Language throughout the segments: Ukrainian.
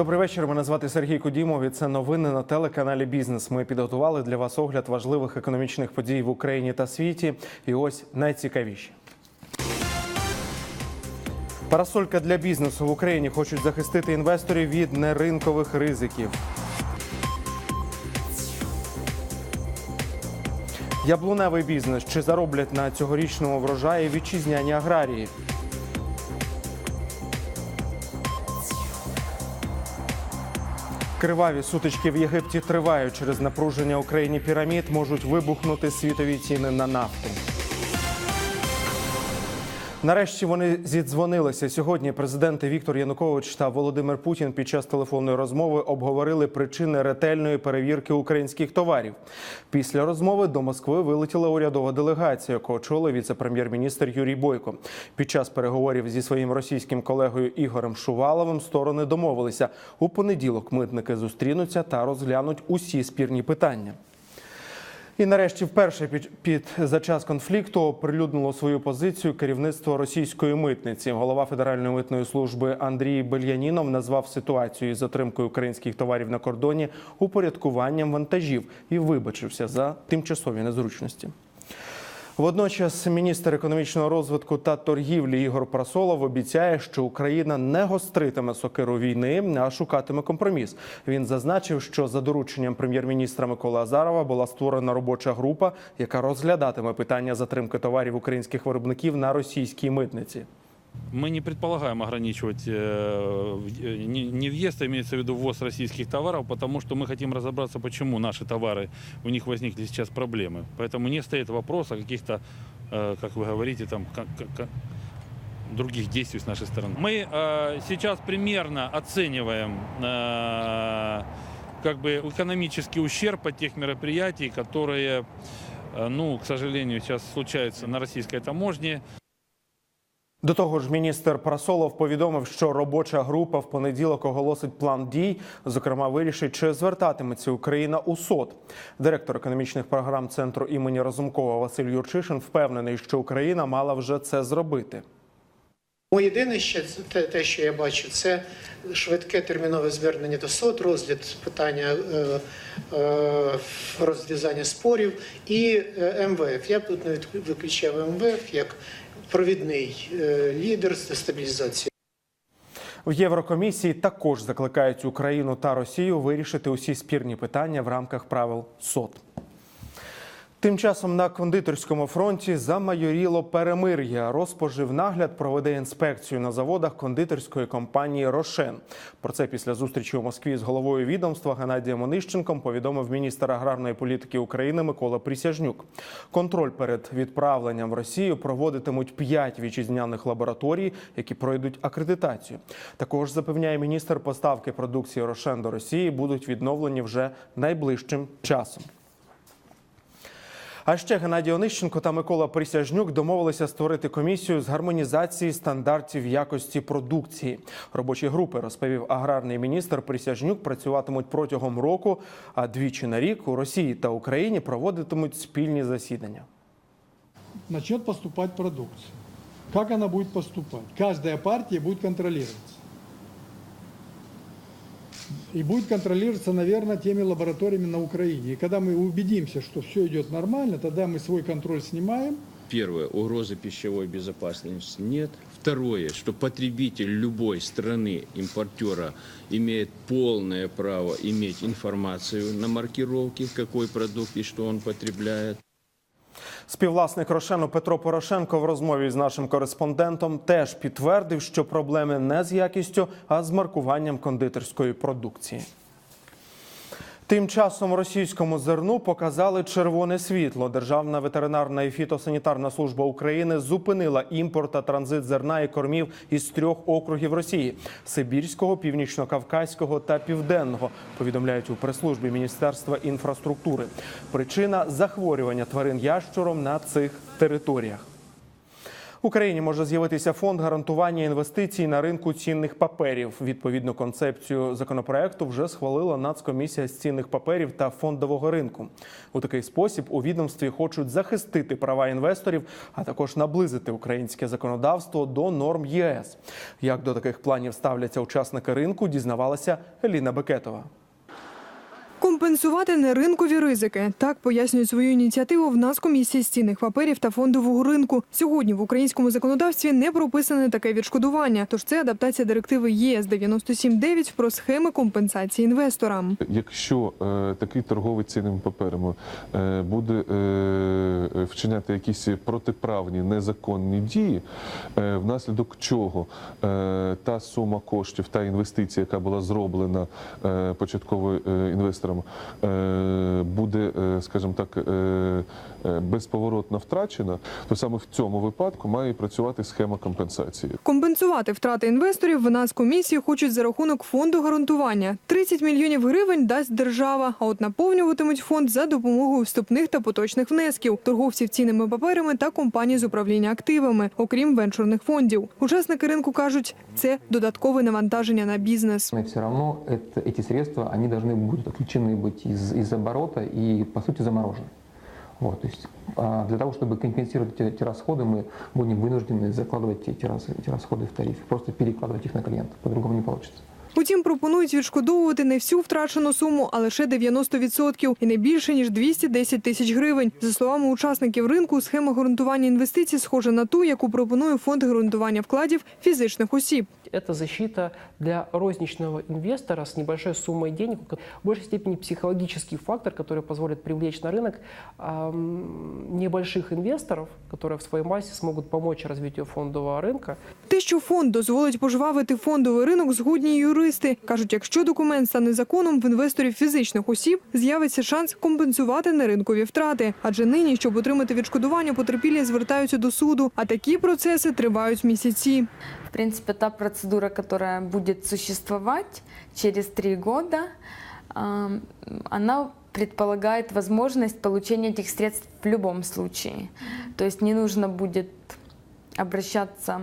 Добрий вечір. Мене звати Сергій Кудімов. і Це новини на телеканалі Бізнес. Ми підготували для вас огляд важливих економічних подій в Україні та світі. І ось найцікавіші. Парасолька для бізнесу в Україні хочуть захистити інвесторів від неринкових ризиків. Яблуневий бізнес чи зароблять на цьогорічному врожаї вітчизняні аграрії. Криваві сутички в Єгипті тривають через напруження Україні пірамід можуть вибухнути світові ціни на нафту. Нарешті вони зідзвонилися. Сьогодні президенти Віктор Янукович та Володимир Путін під час телефонної розмови обговорили причини ретельної перевірки українських товарів. Після розмови до Москви вилетіла урядова делегація, яку очолив віце-прем'єр-міністр Юрій Бойко. Під час переговорів зі своїм російським колегою Ігорем Шуваловим сторони домовилися у понеділок. Митники зустрінуться та розглянуть усі спірні питання. І нарешті, вперше під, під за час конфлікту оприлюднило свою позицію керівництво російської митниці. Голова Федеральної митної служби Андрій Бельянінов назвав ситуацію із затримкою українських товарів на кордоні упорядкуванням вантажів і вибачився за тимчасові незручності. Водночас міністр економічного розвитку та торгівлі Ігор Прасолов обіцяє, що Україна не гостритиме сокиру війни, а шукатиме компроміс. Він зазначив, що за дорученням прем'єр-міністра Миколи Азарова була створена робоча група, яка розглядатиме питання затримки товарів українських виробників на російській митниці. Мы не предполагаем ограничивать э, э, не въезд, а имеется в виду ввоз российских товаров, потому что мы хотим разобраться, почему наши товары, у них возникли сейчас проблемы. Поэтому не стоит вопрос о каких-то, э, как вы говорите, там, других действий с нашей стороны. Мы сейчас примерно оцениваем как бы экономический ущерб от тех мероприятий, которые, ну, к сожалению, сейчас случаются на российской таможне. До того ж, міністр Прасолов повідомив, що робоча група в понеділок оголосить план дій. Зокрема, вирішить, чи звертатиметься Україна у СОД. Директор економічних програм центру імені Разумкова Василь Юрчишин впевнений, що Україна мала вже це зробити. Ну, єдине ще це те, що я бачу, це швидке термінове звернення до СОД, розгляд питання е, е, розв'язання спорів і е, МВФ. Я тут не виключав МВФ як провідний е, лідер стабілізації. В Єврокомісії також закликають Україну та Росію вирішити усі спірні питання в рамках правил СОД. Тим часом на кондитерському фронті замайоріло перемир'я. Розпоживнагляд проведе інспекцію на заводах кондитерської компанії Рошен. Про це після зустрічі у Москві з головою відомства Геннадієм Онищенком повідомив міністр аграрної політики України Микола Присяжнюк. Контроль перед відправленням в Росію проводитимуть п'ять вітчизняних лабораторій, які пройдуть акредитацію. Також запевняє міністр, поставки продукції Рошен до Росії будуть відновлені вже найближчим часом. А ще Геннадій Онищенко та Микола Присяжнюк домовилися створити комісію з гармонізації стандартів якості продукції. Робочі групи розповів аграрний міністр Присяжнюк. Працюватимуть протягом року, а двічі на рік у Росії та Україні проводитимуть спільні засідання. начнет поступать продукция. Как она будет поступать? Каждая партия будет контролироваться. И будет контролироваться, наверное, теми лабораториями на Украине. И когда мы убедимся, что все идет нормально, тогда мы свой контроль снимаем. Первое, угрозы пищевой безопасности нет. Второе, что потребитель любой страны, импортера, имеет полное право иметь информацию на маркировке, какой продукт и что он потребляет. Співвласник Рошену Петро Порошенко в розмові з нашим кореспондентом теж підтвердив, що проблеми не з якістю, а з маркуванням кондитерської продукції. Тим часом російському зерну показали червоне світло. Державна ветеринарна і фітосанітарна служба України зупинила імпорт та транзит зерна і кормів із трьох округів Росії: Сибірського, Північно-Кавказького та Південного. Повідомляють у прес-службі Міністерства інфраструктури. Причина захворювання тварин ящуром на цих територіях. Україні може з'явитися фонд гарантування інвестицій на ринку цінних паперів. Відповідну концепцію законопроекту вже схвалила Нацкомісія з цінних паперів та фондового ринку. У такий спосіб у відомстві хочуть захистити права інвесторів, а також наблизити українське законодавство до норм ЄС. Як до таких планів ставляться учасники ринку, дізнавалася Еліна Бекетова. Компенсувати неринкові ризики так пояснюють свою ініціативу в Нацкомісії з цінних паперів та фондового ринку. Сьогодні в українському законодавстві не прописане таке відшкодування. Тож це адаптація директиви ЄС 97.9 про схеми компенсації інвесторам. Якщо е, такий торговець цінними паперами е, буде е, вчиняти якісь протиправні незаконні дії, е, внаслідок чого е, та сума коштів, та інвестиція, яка була зроблена е, початково е, інвестором, е, буде, е, скажімо так, е, безповоротно втрачена, то саме в цьому випадку має працювати схема компенсації. Компенсувати втрати інвесторів в Нацкомісії хочуть за рахунок фонду гарантування. 30 мільйонів гривень дасть держава, а от наповнюватимуть фонд за допомогою вступних та поточних внесків, торговців цінними паперами та компаній з управління активами, окрім венчурних фондів. Учасники ринку кажуть, це додаткове навантаження на бізнес. Но все равно это, эти средства, они должны будут отключены быть из, из оборота и, по сути, заморожены. Вот, то есть а, для того, чтобы компенсировать эти, эти расходы, мы будем вынуждены закладывать эти, раз- эти расходы в тариф, просто перекладывать их на клиента. По-другому не получится. Утім, пропонують відшкодовувати не всю втрачену суму, а лише 90% і не більше ніж 210 тисяч гривень. За словами учасників ринку, схема гарантування інвестицій схожа на ту, яку пропонує фонд гарантування вкладів фізичних осіб. Это защита для розничного инвестора с небольшой суммой денег, в большей степени психологический фактор, который позволит привлечь на рынок ам, небольших инвесторов, которые в своей массе смогут помочь развитию фондового рынка. Те, що фонд дозволить пожвавити фондовий ринок, згодні юристи. Кажуть, якщо документ стане законом, в інвесторів фізичних осіб з'явиться шанс компенсувати неринкові втрати. Адже нині, щоб отримати відшкодування, потерпілі звертаються до суду, а такі процеси тривають місяці. В принципе, та процедура, которая будет существовать через три года, ам, она предполагает возможность получения этих средств в любом случае. То есть не нужно будет обращаться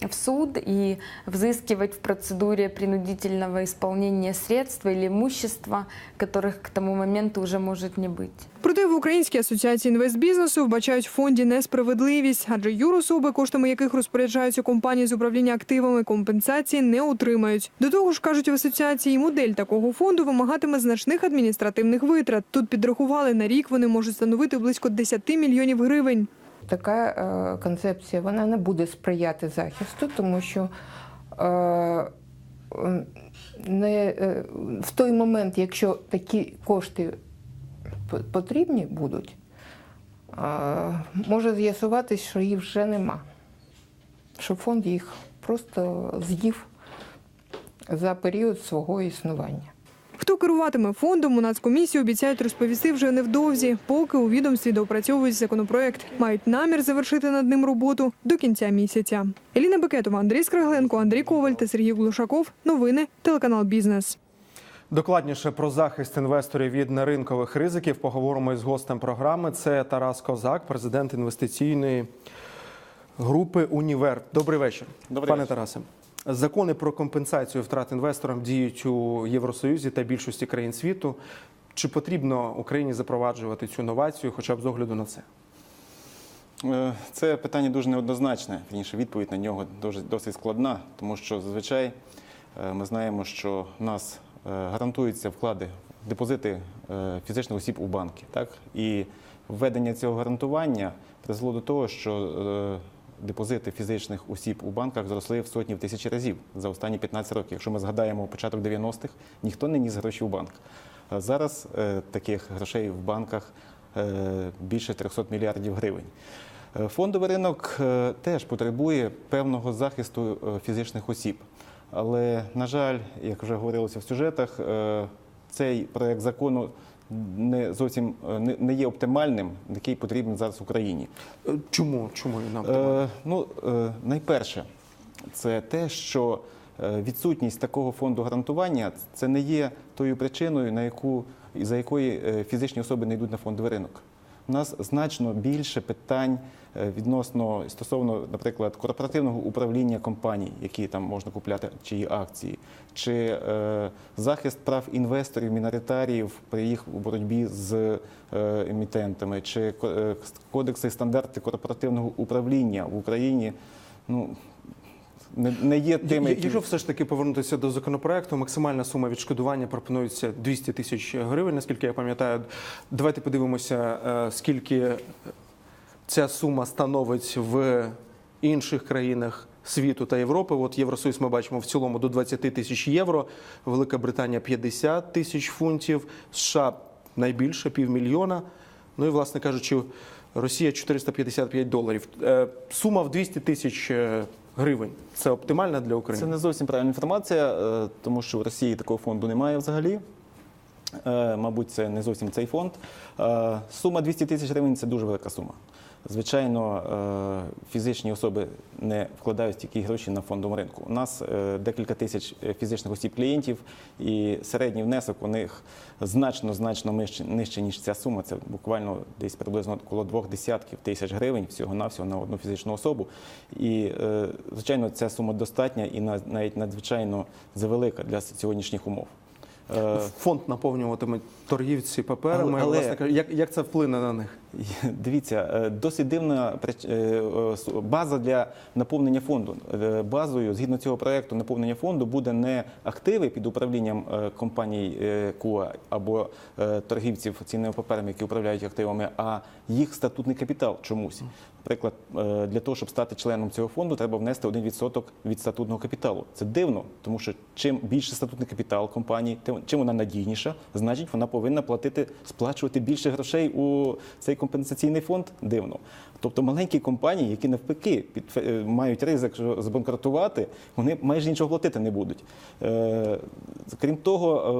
в суд и взыскивать в процедуре принудительного исполнения средства или имущества, которых к тому моменту уже может не быть. Проте в Українській асоціації інвестбізнесу вбачають в фонді несправедливість, адже юрособи, коштами яких розпоряджаються компанії з управління активами, компенсації не отримають. До того ж, кажуть в асоціації, модель такого фонду вимагатиме значних адміністративних витрат. Тут підрахували на рік вони можуть становити близько 10 мільйонів гривень. така е, концепція вона не буде сприяти захисту, тому що е, не, е, в той момент, якщо такі кошти потрібні будуть, може з'ясуватись, що їх вже нема. Що фонд їх просто з'їв за період свого існування. Хто керуватиме фондом, у Нацкомісії обіцяють розповісти вже невдовзі, поки у відомстві доопрацьовують законопроект. Мають намір завершити над ним роботу до кінця місяця. Еліна Бекетова, Андрій Скрагленко, Андрій Коваль та Сергій Глушаков. Новини телеканал Бізнес. Докладніше про захист інвесторів від неринкових ризиків поговоримо із гостем програми. Це Тарас Козак, президент інвестиційної групи Універ. Добрий вечір, Добрий пане вечір. Тарасе. Закони про компенсацію втрат інвесторам діють у Євросоюзі та більшості країн світу. Чи потрібно Україні запроваджувати цю новацію, хоча б з огляду на це? Е, Це питання дуже неоднозначне. Вірніше, відповідь на нього досить складна, тому що зазвичай е, ми знаємо, що в нас е, гарантуються вклади, депозити фізичних осіб у банки. Так? І введення цього гарантування призвело до того, що депозити фізичних осіб у банках зросли в сотні в тисячі разів за останні 15 років. Якщо ми згадаємо початок 90-х, ніхто не ніс гроші в банк. Зараз е, таких грошей в банках е, більше 300 мільярдів гривень. Е, Фондовий ринок теж потребує певного захисту фізичних осіб. Але, на жаль, як вже говорилося в сюжетах, цей проект закону не зовсім е, не- не є оптимальним, який потрібен зараз Україні. Чому Чому? він нам Е, ну, е, найперше, це те, що е, відсутність такого фонду гарантування це не є тою причиною, на яку, за якої е, фізичні особи не йдуть на фондовий ринок. У нас значно більше питань е, відносно стосовно, наприклад, корпоративного управління компаній, які там можна купляти чиї акції, чи е, захист прав інвесторів, міноритаріїв при їх боротьбі з е, емітентами, чи е, кодекси і стандарти корпоративного управління в Україні. Ну, не, не є тими, які... Якщо все ж таки повернутися до законопроекту, максимальна сума відшкодування пропонується 200 тисяч гривень, наскільки я пам'ятаю. Давайте подивимося, е, скільки ця сума становить в інших країнах світу та Європи. От Євросоюз ми бачимо в цілому до 20 тисяч євро, Велика Британія 50 тисяч фунтів, США найбільше півмільйона. Ну і, власне кажучи, Росія 455 доларів. Е, Сума в 200 тисяч е, гривень. Це оптимальна для України? Це не зовсім правильна інформація, е, тому що в Росії такого фонду немає взагалі. Е, Мабуть, це не зовсім цей фонд. Е, Сума 200 тисяч гривень це дуже велика сума. Звичайно, е, фізичні особи не вкладають стільки грошей на фондовому ринку. У нас е, декілька тисяч е, фізичних осіб клієнтів, і середній внесок у них значно значно нижче, ніж ця сума. Це буквально десь приблизно коло двох десятків тисяч гривень всього навсього на одну фізичну особу. І звичайно, ця сума достатня і навіть надзвичайно завелика для сьогоднішніх умов. Фонд наповнюватиме торгівці паперами. Але- але- Власне як, як це вплине на них? Дивіться, е, досить дивна е, база для наповнення фонду. Е, Базою, згідно цього проекту, наповнення фонду буде не активи під управлінням компаній КУА або торгівців цінними паперами, які управляють активами, а їх статутний капітал чомусь. Наприклад, для того, щоб стати членом цього фонду, треба внести 1% від статутного капіталу. Це дивно, тому що чим більше статутний капітал компанії, тим чим вона надійніша, значить вона повинна платити, сплачувати більше грошей у цей компенсаційний фонд. Дивно. Тобто маленькі компанії, які навпаки під, е, мають ризик збанкрутувати, вони майже нічого платити не будуть. Е, крім того, е,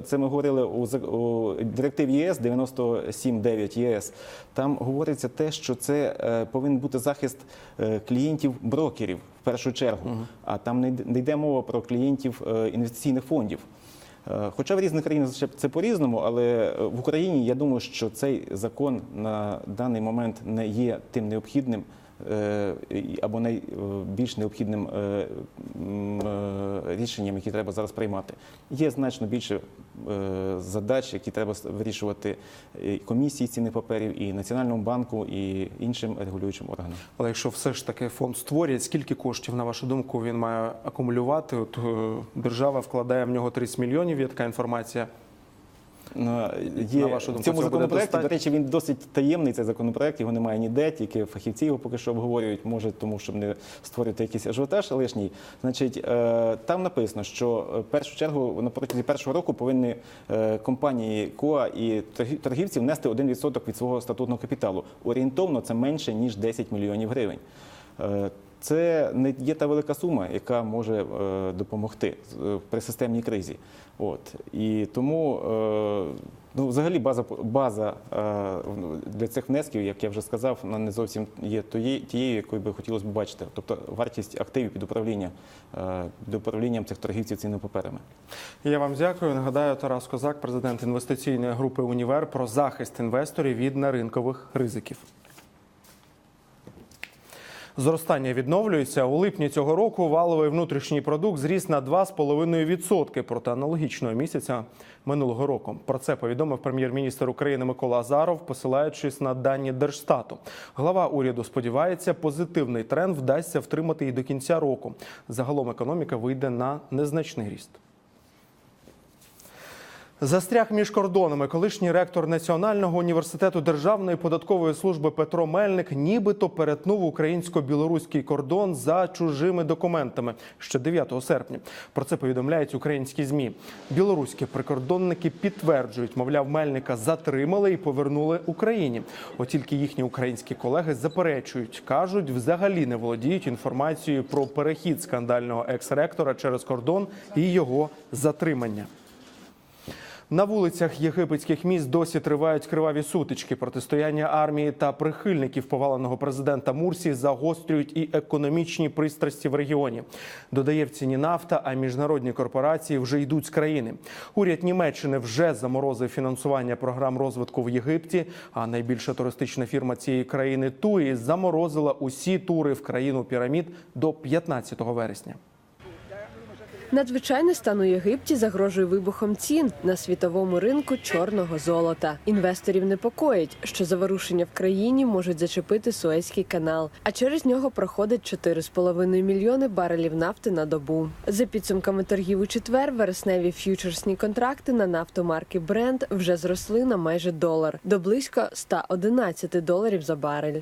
в це ми говорили у, у директиві ЄС 97.9 ЄС. Там говориться те, що це е, повинен бути захист е, клієнтів брокерів в першу чергу. А там не йде- не йде мова про клієнтів е, інвестиційних фондів. Е, Хоча в різних країнах це по-різному, але е, в Україні я думаю, що цей закон на даний момент не є тим необхідним або найбільш необхідним е, м, е, рішенням, які треба зараз приймати. Є значно більше е, задач, які треба вирішувати комісії з цінних паперів, і Національному банку, і іншим регулюючим органам. Але якщо все ж таки фонд створює, скільки коштів, на вашу думку, він має акумулювати? От е, держава вкладає в нього 30 мільйонів, є така інформація. Є На вашу думку, в цьому законопроекті, до речі, він досить таємний цей законопроект, його немає ніде, тільки фахівці його поки що обговорюють, може тому, щоб не створити якийсь ажіотаж лишній. Значить, е, там написано, що е, в першу чергу на протязі першого року повинні е, компанії КОА і торгівці внести 1% від свого статутного капіталу. Орієнтовно це менше ніж 10 мільйонів гривень. Це не є та велика сума, яка може е, допомогти е, при системній кризі. От і тому е, ну, взагалі база база е, для цих внесків, як я вже сказав, вона не зовсім є тією, якою би хотілося б бачити. Тобто вартість активів під управління під управлінням цих торгівців цінними паперами. Я вам дякую. Нагадаю, Тарас Козак, президент інвестиційної групи Універ, про захист інвесторів від неринкових ризиків. Зростання відновлюється. У липні цього року валовий внутрішній продукт зріс на 2,5% проти аналогічного місяця минулого року. Про це повідомив прем'єр-міністр України Микола Азаров, посилаючись на дані Держстату. Глава уряду сподівається, позитивний тренд вдасться втримати і до кінця року. Загалом економіка вийде на незначний ріст. Застряг між кордонами колишній ректор Національного університету Державної податкової служби Петро Мельник нібито перетнув українсько-білоруський кордон за чужими документами ще 9 серпня. Про це повідомляють українські змі. Білоруські прикордонники підтверджують, мовляв, Мельника затримали і повернули Україні. От тільки їхні українські колеги заперечують, кажуть, взагалі не володіють інформацією про перехід скандального екс-ректора через кордон і його затримання. На вулицях єгипетських міст досі тривають криваві сутички. Протистояння армії та прихильників поваленого президента Мурсі загострюють і економічні пристрасті в регіоні. Додає в ціні нафта, а міжнародні корпорації вже йдуть з країни. Уряд Німеччини вже заморозив фінансування програм розвитку в Єгипті. А найбільша туристична фірма цієї країни Туї заморозила усі тури в країну пірамід до 15 вересня. Надзвичайний стан у Єгипті загрожує вибухом цін на світовому ринку чорного золота. Інвесторів непокоїть, що заворушення в країні можуть зачепити Суезький канал, а через нього проходить 4,5 мільйони барелів нафти на добу. За підсумками торгів у четвер, вересневі ф'ючерсні контракти на нафту марки Brent вже зросли на майже долар до близько 111 доларів за барель.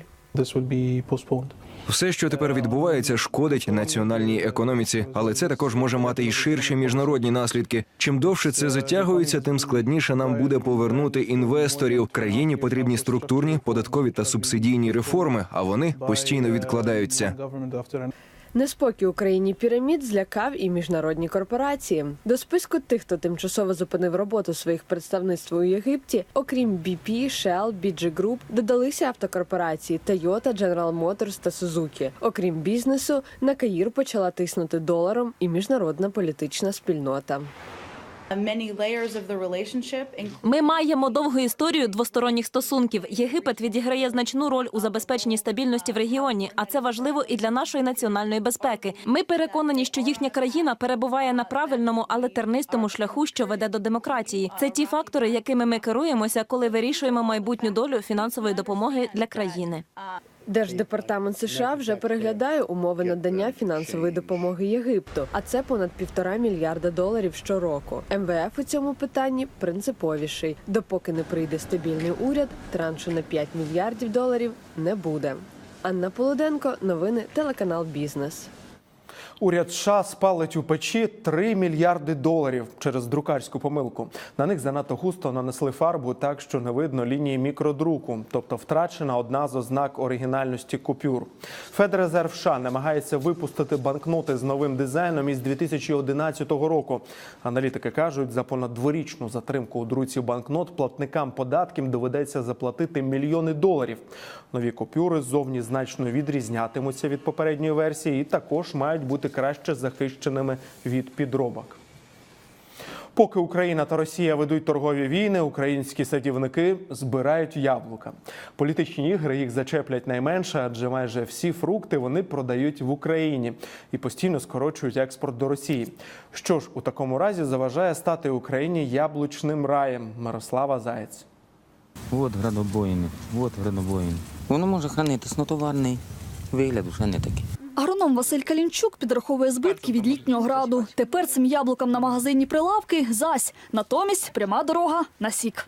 Все, що тепер відбувається, шкодить національній економіці, але це також може мати й ширші міжнародні наслідки. Чим довше це затягується, тим складніше нам буде повернути інвесторів. Країні потрібні структурні, податкові та субсидійні реформи, а вони постійно відкладаються. Неспокій Україні пірамід злякав і міжнародні корпорації. До списку тих, хто тимчасово зупинив роботу своїх представництв у Єгипті, окрім BP, Shell, BG Group, додалися автокорпорації Toyota, General Motors та Suzuki. Окрім бізнесу, на Каїр почала тиснути доларом і міжнародна політична спільнота. Ми маємо довгу історію двосторонніх стосунків. Єгипет відіграє значну роль у забезпеченні стабільності в регіоні, а це важливо і для нашої національної безпеки. Ми переконані, що їхня країна перебуває на правильному, але тернистому шляху, що веде до демократії. Це ті фактори, якими ми керуємося, коли вирішуємо майбутню долю фінансової допомоги для країни. Держдепартамент США вже переглядає умови надання фінансової допомоги Єгипту, а це понад півтора мільярда доларів щороку. МВФ у цьому питанні принциповіший. Допоки не прийде стабільний уряд, траншу на 5 мільярдів доларів не буде. Анна Полуденко, новини, телеканал Бізнес. Уряд США спалить у печі 3 мільярди доларів через друкарську помилку. На них занадто густо нанесли фарбу так, що не видно лінії мікродруку, тобто втрачена одна з ознак оригінальності купюр. Федрезерв США намагається випустити банкноти з новим дизайном із 2011 року. Аналітики кажуть, за понад дворічну затримку у друці банкнот платникам податків доведеться заплатити мільйони доларів. Нові купюри ззовні значно відрізнятимуться від попередньої версії і також мають бути краще захищеними від підробок. Поки Україна та Росія ведуть торгові війни, українські садівники збирають яблука. Політичні ігри їх зачеплять найменше, адже майже всі фрукти вони продають в Україні і постійно скорочують експорт до Росії. Що ж у такому разі заважає стати Україні яблучним раєм? Мирослава Заєць. От градобоїни, от градобоїни. Воно може хранитись, но товарний вигляд вже не такий. Агроном Василь Калінчук підраховує збитки від літнього граду. Тепер цим яблукам на магазинні прилавки зась. Натомість пряма дорога на сік.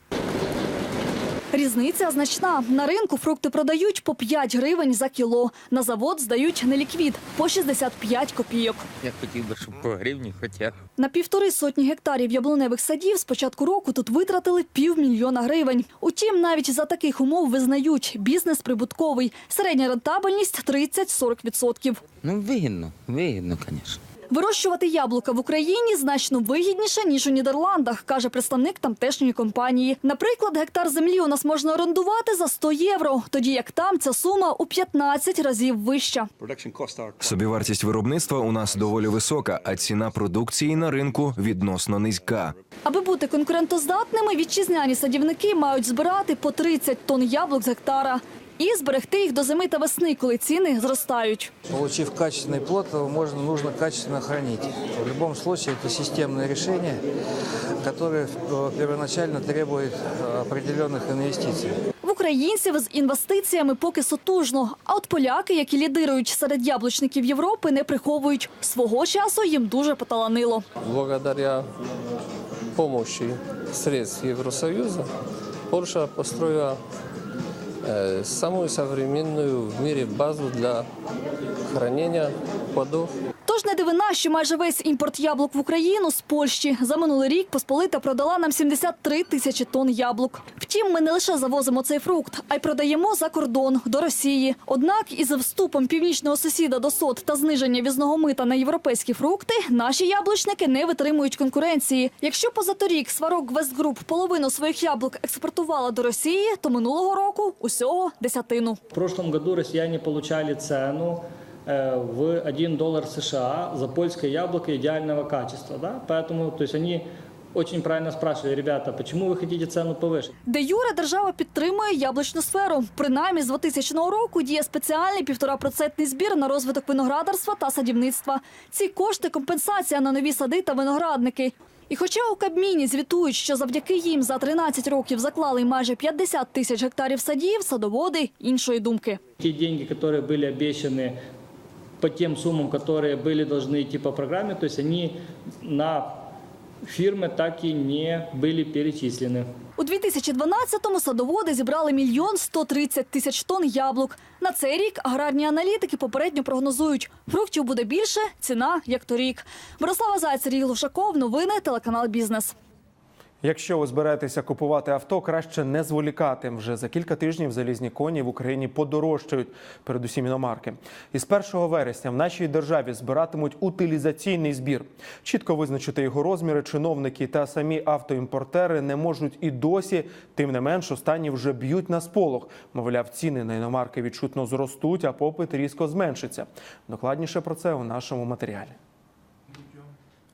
Різниця значна. На ринку фрукти продають по 5 гривень за кіло. На завод здають неліквід по 65 копійок. Я хотів би, щоб по гривні хоча. На півтори сотні гектарів яблуневих садів з початку року тут витратили півмільйона гривень. Утім, навіть за таких умов визнають, бізнес прибутковий. Середня рентабельність 30-40%. Ну, вигідно, вигідно, звісно. Вирощувати яблука в Україні значно вигідніше, ніж у Нідерландах, каже представник тамтешньої компанії. Наприклад, гектар землі у нас можна орендувати за 100 євро, тоді як там ця сума у 15 разів вища. Собівартість виробництва у нас доволі висока, а ціна продукції на ринку відносно низька. Аби бути конкурентоздатними, вітчизняні садівники мають збирати по 30 тонн яблук з гектара і зберегти їх до зими та весни, коли ціни зростають. Получив качественный плод, его можно, нужно качественно хранить. В любом случае это системное решение, которое э, первоначально требует э, определенных инвестиций. В українців з інвестиціями поки сотужно. А от поляки, які лідирують серед яблучників Європи, не приховують. Свого часу їм дуже поталанило. Благодаря помощи средств Евросоюза Польша построила э, самую современную в мире базу для хранения плодов. Тож не дивина, що майже весь імпорт яблук в Україну з Польщі. За минулий рік Посполита продала нам 73 тисячі тонн яблук. Втім, ми не лише завозимо цей фрукт, а й продаємо за кордон до Росії. Однак із вступом північного сусіда до СОТ та зниження візного мита на європейські фрукти наші яблучники не витримують конкуренції. Якщо позаторік Сварог Вестгруп половину своїх яблук експортувала до Росії, то минулого року усього десятину. В прошлом году россияне получали цену э, в 1 доллар США за польское яблоко идеального качества. Да? Поэтому то есть они очень правильно спрашивали, ребята, почему вы хотите цену повышить? Де Юре держава підтримує яблучну сферу. Принаймні з 2000 року діє спеціальний півторапроцентний збір на розвиток виноградарства та садівництва. Ці кошти компенсація на нові сади та виноградники. І хоча у Кабміні звітують, що завдяки їм за 13 років заклали майже 50 тисяч гектарів садів, садоводи іншої думки. Те деньги, которые были обещаны по тем суммам, которые были должны идти по программе, то есть они на фирмы так и не были перечислены. У 2012-му садоводи зібрали мільйон 130 тисяч тонн яблук. На цей рік аграрні аналітики попередньо прогнозують, фруктів буде більше, ціна як торік. Мирослава Зайцер, Сергій Глушаков, новини, телеканал «Бізнес». Якщо ви збираєтеся купувати авто, краще не зволікати. Вже за кілька тижнів залізні коні в Україні подорожчають, передусім іномарки. Із 1 вересня в нашій державі збиратимуть утилізаційний збір. Чітко визначити його розміри чиновники та самі автоімпортери не можуть і досі. Тим не менш, останні вже б'ють на сполох. Мовляв, ціни на іномарки відчутно зростуть, а попит різко зменшиться. Докладніше про це у нашому матеріалі.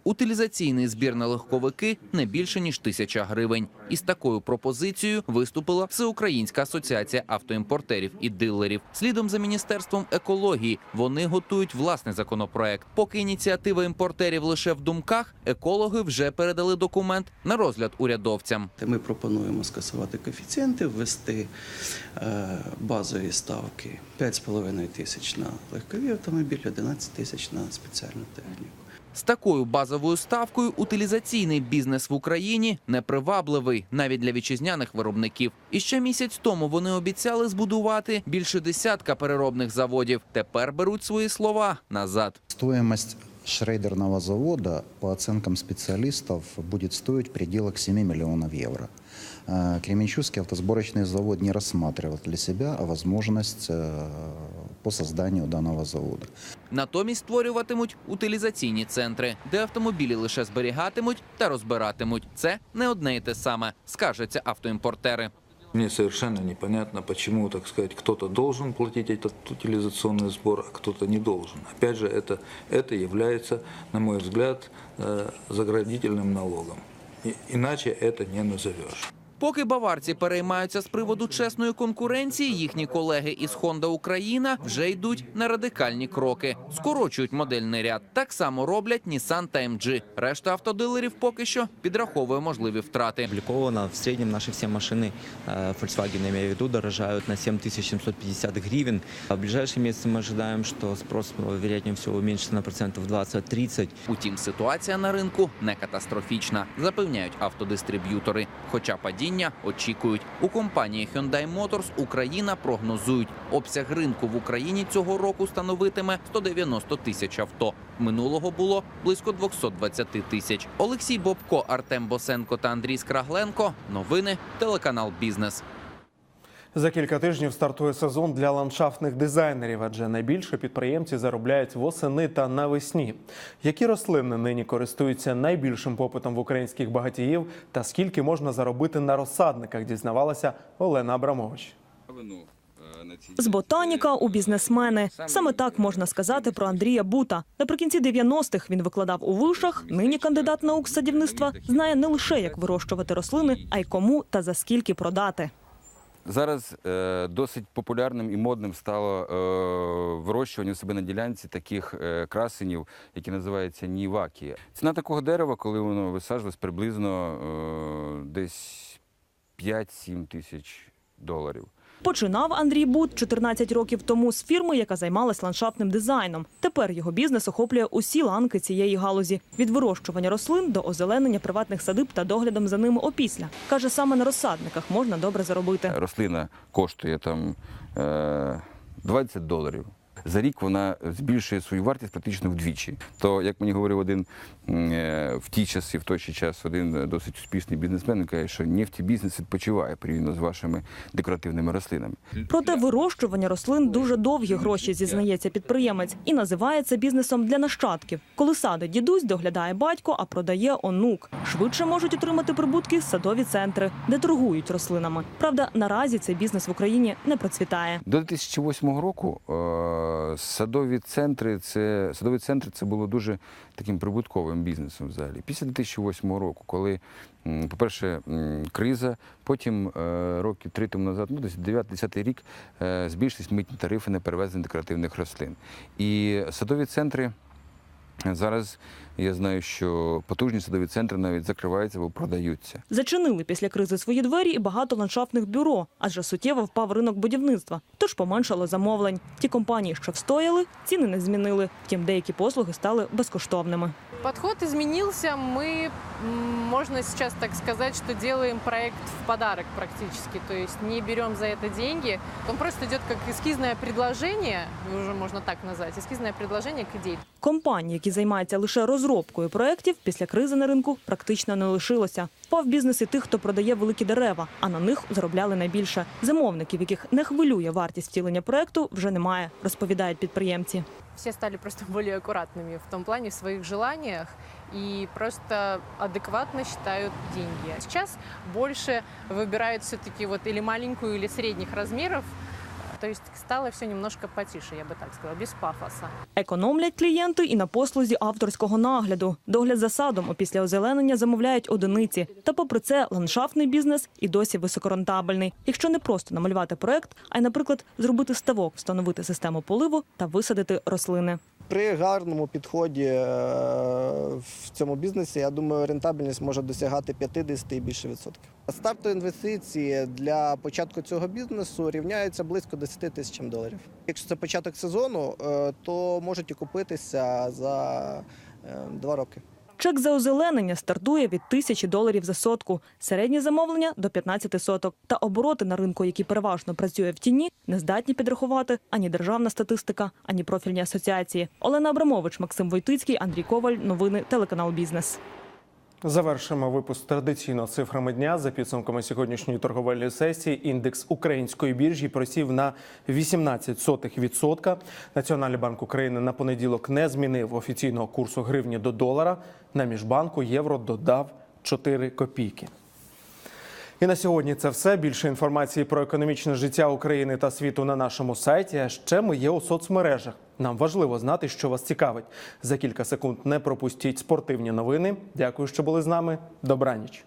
Утилізаційний збір на легковики не більше ніж тисяча гривень. Із такою пропозицією виступила Всеукраїнська асоціація автоімпортерів і дилерів. Слідом за міністерством екології вони готують власний законопроект. Поки ініціатива імпортерів лише в думках, екологи вже передали документ на розгляд урядовцям. Ми пропонуємо скасувати коефіцієнти, ввести е, базові ставки 5,5 тисяч на легкові автомобілі, 11 тисяч на спеціальну техніку. З такою базовою ставкою утилізаційний бізнес в Україні непривабливий навіть для вітчизняних виробників. І ще місяць тому вони обіцяли збудувати більше десятка переробних заводів. Тепер беруть свої слова назад. Стоїмость шрейдерного завода, по оценкам спеціалістів, буде стоїти в пределах 7 мільйонів евро. Э, Кременчугский автосборочный завод не рассматривал для себя возможность э, по созданию данного завода. Натомість створюватимуть утилізаційні центри, де автомобілі лише зберігатимуть та розбиратимуть. Це не одне і те саме, скаржаться автоімпортери. Мне совершенно непонятно, почему, так сказать, кто-то должен платить этот утилизационный сбор, а кто-то не должен. Опять же, это, это является, на мой взгляд, э, заградительным налогом. И- иначе это не назовешь. Поки баварці переймаються з приводу чесної конкуренції, їхні колеги із Honda Україна вже йдуть на радикальні кроки, скорочують модельний ряд. Так само роблять Nissan та MG. Решта автодилерів поки що підраховує можливі втрати. Обликовано в среднем наши все машины э, Volkswagen, я имею в виду, дорожают на 7750 гривен. А в ближайшие месяцы мы ожидаем, что спрос, вероятнее всего, уменьшится на процентов 20-30. Утім, ситуація на ринку не катастрофічна, запевняють автодистриб'ютори. Хоча падіння очікують. У компанії Hyundai Motors Україна прогнозують, обсяг ринку в Україні цього року становитиме 190 тисяч авто. Минулого було близько 220 тисяч. Олексій Бобко, Артем Босенко та Андрій Скрагленко. Новини телеканал Бізнес. За кілька тижнів стартує сезон для ландшафтних дизайнерів, адже найбільше підприємці заробляють восени та навесні. Які рослини нині користуються найбільшим попитом в українських багатіїв та скільки можна заробити на розсадниках, дізнавалася Олена Абрамович. З ботаніка у бізнесмени. Саме так можна сказати про Андрія Бута. Наприкінці 90-х він викладав у вишах. Нині кандидат наук садівництва знає не лише як вирощувати рослини, а й кому та за скільки продати. Зараз е, досить популярним і модним стало е, вирощування себе на ділянці таких е, красенів, які називаються нівакі. Ціна такого дерева, коли воно висаджувалось, приблизно е, десь 5-7 тисяч доларів. Починав Андрій Бут 14 років тому з фірми, яка займалась ландшафтним дизайном. Тепер його бізнес охоплює усі ланки цієї галузі від вирощування рослин до озеленення приватних садиб та доглядом за ними опісля. каже, саме на розсадниках можна добре заробити. Рослина коштує там е, 20 доларів. За рік вона збільшує свою вартість практично вдвічі. То, як мені говорив один е, в ті часи, в той ще час, один досить успішний бізнесмен, він каже, що нефтібізнес відпочиває порівняно з вашими декоративними рослинами. Проте вирощування рослин дуже довгі гроші, зізнається підприємець, і називає це бізнесом для нащадків. Коли сади дідусь доглядає батько, а продає онук. Швидше можуть отримати прибутки садові центри, де торгують рослинами. Правда, наразі цей бізнес в Україні не процвітає. До 2008 року е, садові центри це садові центри це було дуже таким прибутковим бізнесом взагалі. Після 2008 року, коли, по-перше, криза, потім е, роки три тому назад, ну десь 9-10 рік, е, збільшились митні тарифи на перевезення декоративних рослин. І садові центри. Зараз я знаю, що потужні садові центри навіть закриваються або продаються. Зачинили після кризи свої двері і багато ландшафтних бюро, адже суттєво впав ринок будівництва. Тож поменшало замовлень. Ті компанії, що встояли, ціни не змінили. Втім, деякі послуги стали безкоштовними. Подход изменился. Мы, м, можно сейчас так сказать, что делаем проект в подарок практически. То есть не берем за это деньги. Он просто идет как эскизное предложение, уже можно так назвать, эскизное предложение к идее. Компанії, які займаються лише розробкою проєктів, після кризи на ринку практично не лишилося. Впав бізнес і тих, хто продає великі дерева, а на них заробляли найбільше. Замовників, яких не хвилює вартість втілення проєкту, вже немає, розповідають підприємці. Все стали просто более аккуратными в том плане в своих желаниях и просто адекватно считают деньги. Сейчас больше выбирают все-таки вот или маленькую, или средних размеров. То есть стало все немножко потише, я бы так сказала, без пафоса. Економлять клієнти і на послузі авторського нагляду. Догляд за садом опісля озеленення замовляють одиниці. Та попри це ландшафтний бізнес і досі високорентабельний. Якщо не просто намалювати проект, а й, наприклад, зробити ставок, встановити систему поливу та висадити рослини. При гарному підході е, в цьому бізнесі, я думаю, рентабельність може досягати 50 і більше відсотків. Стартові інвестиції для початку цього бізнесу рівняються близько 10 тисячам доларів. Якщо це початок сезону, е, то можуть і купитися за е, два роки. Чек за озеленення стартує від тисячі доларів за сотку, середнє замовлення до 15 соток. Та обороти на ринку, який переважно працює в тіні, не здатні підрахувати ані державна статистика, ані профільні асоціації. Олена Абрамович, Максим Войтицький, Андрій Коваль. Новини телеканал Бізнес. Завершимо випуск традиційно цифрами дня. За підсумками сьогоднішньої торговельної сесії, індекс української біржі просів на 18%. Національний банк України на понеділок не змінив офіційного курсу гривні до долара. На міжбанку євро додав 4 копійки. І на сьогодні це все. Більше інформації про економічне життя України та світу на нашому сайті. А ще ми є у соцмережах. Нам важливо знати, що вас цікавить. За кілька секунд не пропустіть спортивні новини. Дякую, що були з нами. Добраніч.